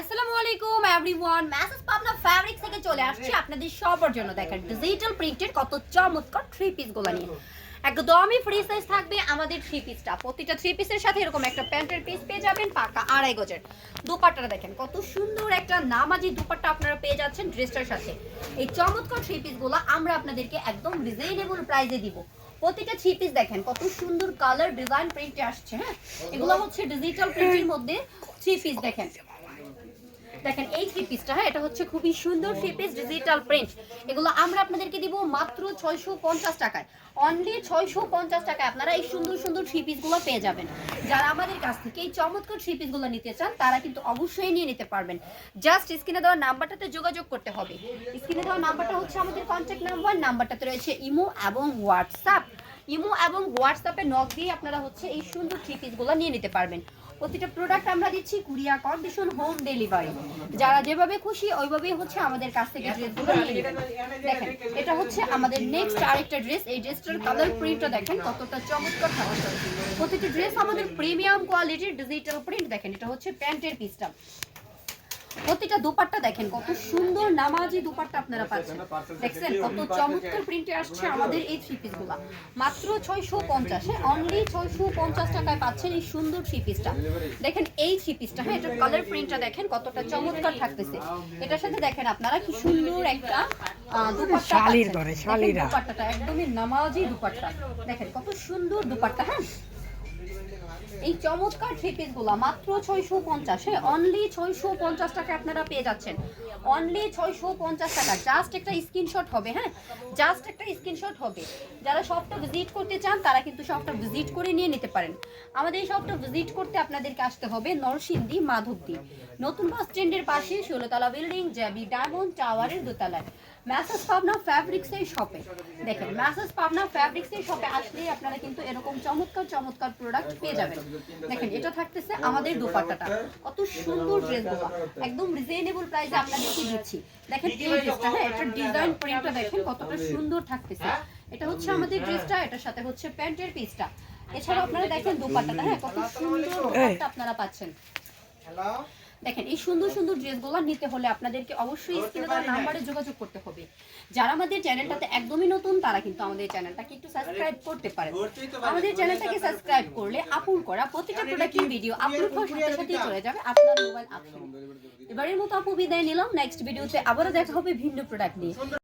আসসালামু আলাইকুম ম্যাসেজ পাবনা থেকে চলে আপনাদের সবার জন্য। দেখেন ডিজিটাল কত চমৎকার থ্রি নিয়ে। একদমই ফ্রি সাইজ থাকবে আমাদের থ্রি পিসটা প্রতিটা থ্রি পিসের সাথে এরকম একটা প্যান্টের পিস পেয়ে যাবেন, পাকা আড়াই গজের। দুপাট্টাটা দেখেন, কত সুন্দর একটা নামাজি দুপাট্টা আপনারা পেয়ে যাচ্ছেন ড্রেসটার সাথে। এই চমৎকার থ্রি পিসগুলো আমরা আপনাদেরকে একদম রিজনেবল প্রাইসে দিব। প্রতিটা থ্রি পিস দেখেন, কত সুন্দর কালার ডিজাইন প্রিন্টে আসছে হ্যাঁ? এগুলো হচ্ছে ডিজিটাল প্রিন্টের মধ্যে থ্রি পিস দেখেন। দেখেন এই থ্রি পিসটা হ্যাঁ এটা হচ্ছে খুবই সুন্দর থ্রি পিস ডিজিটাল প্রিন্ট এগুলো আমরা আপনাদেরকে দিব মাত্র ছয়শো পঞ্চাশ টাকায়। অনলি ছয়শো পঞ্চাশ টাকায় আপনারা এই সুন্দর সুন্দর থ্রি পিসগুলো পেয়ে যাবেন। যারা আমাদের কাছ থেকে এই চমৎকার থ্রি পিসগুলো নিতে চান, তারা কিন্তু অবশ্যই নিয়ে নিতে পারবেন। জাস্ট স্ক্রিনে দেওয়া নাম্বারটাতে যোগাযোগ করতে হবে। স্ক্রিনে দেওয়া নাম্বারটা হচ্ছে আমাদের কন্ট্যাক্ট নাম্বার নাম্বারটাতে রয়েছে ইমো এবং হোয়াটসঅ্যাপ। ইমো এবং হোয়াটসঅ্যাপে নক দিয়ে আপনারা হচ্ছে এই সুন্দর থ্রি পিসগুলো নিয়ে নিতে পারবেন। প্রতিটা প্রোডাক্ট আমরা দিচ্ছি কুরিয়া কন্ডিশন হোম ডেলিভারি যারা যেভাবে খুশি ওইভাবেই হচ্ছে আমাদের কাছ থেকে ড্রেসগুলো দেখেন, এটা হচ্ছে আমাদের নেক্সট আরেকটা ড্রেস এই ড্রেসটার কালার প্রিন্টটা দেখেন, কতটা চমৎকার থাকছে প্রতিটি ড্রেস আমাদের প্রিমিয়াম কোয়ালিটির ডিজিটাল প্রিন্ট দেখেন, এটা হচ্ছে প্যান্টের পিসটা প্রতিটা দুপাট্টা দেখেন কত সুন্দর নামাজি দুপাট্টা আপনারা পাচ্ছেন। দেখছেন কত চমৎকার প্রিন্টে আসছে আমাদের এই থ্রি পিসগুলো মাত্র ছয়শো পঞ্চাশে অনলি ছয়শো পঞ্চাশ টাকায় পাচ্ছেন এই সুন্দর থ্রি পিসটা দেখেন এই থ্রি পিসটা হ্যাঁ এটার কালার প্রিন্টটা দেখেন কতটা চমৎকার থাকতেছে। এটার সাথে দেখেন আপনারা কি সুন্দর একটা দুপাট্টা। দুপাট্টাটা একদমই নামাজি দুপাট্টা। দেখেন কত সুন্দর দুপাট্টা হ্যাঁ। এই চমৎকার থ্রি পিসগুলা, মাত্র ছয়শো পঞ্চাশ অনলি ছয়শো পঞ্চাশ টাকা আপনারা পেয়ে যাচ্ছেন। অনলি ছয়শো পঞ্চাশ টাকা জাস্ট একটা স্ক্রিনশট হবে হ্যাঁ? জাস্ট একটা স্ক্রিনশট হবে। যারা শপটা ভিজিট করতে চান, তারা কিন্তু শপটা ভিজিট করে নিয়ে নিতে পারেন। আমাদের এই শপটা ভিজিট করতে আপনাদেরকে আসতে হবে নরসিংদী, মাধবদী। নতুন বাস স্ট্যান্ডের পাশে ষোলোতলা বিল্ডিং জ্যাবি ডায়মন্ড টাওয়ারের দোতলায়। ম্যাসেজ পাবনা ফ্যাব্রিক্সের শপে দেখেন ম্যাসেজ পাবনা ফ্যাব্রিক্সের শপে আসলে আপনারা কিন্তু এরকম চমৎকার চমৎকার প্রোডাক্ট পেয়ে যাবেন। দেখেন এটা থাকতেছে আমাদের দোপাট্টাটা। কত সুন্দর ড্রেস ড্রেসগুলো একদম রিজনেবল প্রাইসে আপনাদেরকে দিচ্ছি। দেখেন এই ড্রেসটা হ্যাঁ এটা ডিজাইন প্রিন্টটা দেখেন কতটা সুন্দর থাকতেছে। এটা হচ্ছে আমাদের ড্রেসটা এটার সাথে হচ্ছে প্যান্টের পিসটা এছাড়া আপনারা দেখেন দোপাট্টাটা হ্যাঁ কত সুন্দর দোপাট্টা আপনারা পাচ্ছেন। দেখেন এই সুন্দর সুন্দর ড্রেসগুলো নিতে হলে আপনাদেরকে অবশ্যই স্ক্রিনে দেওয়া নাম্বারে যোগাযোগ করতে হবে। যারা আমাদের চ্যানেলটাতে একদমই নতুন তারা কিন্তু আমাদের চ্যানেলটাকে একটু সাবস্ক্রাইব করতে পারেন। আমাদের চ্যানেলটাকে সাবস্ক্রাইব করলে আপুর করা প্রতিটা প্রোডাক্টের ভিডিও আপলোড হওয়ার সাথে সাথেই চলে যাবে আপনার মোবাইল আপলোড এবারের মতো আপু বিদায় নিলাম। নেক্সট ভিডিওতে আবারও দেখা হবে ভিন্ন প্রোডাক্ট নিয়ে।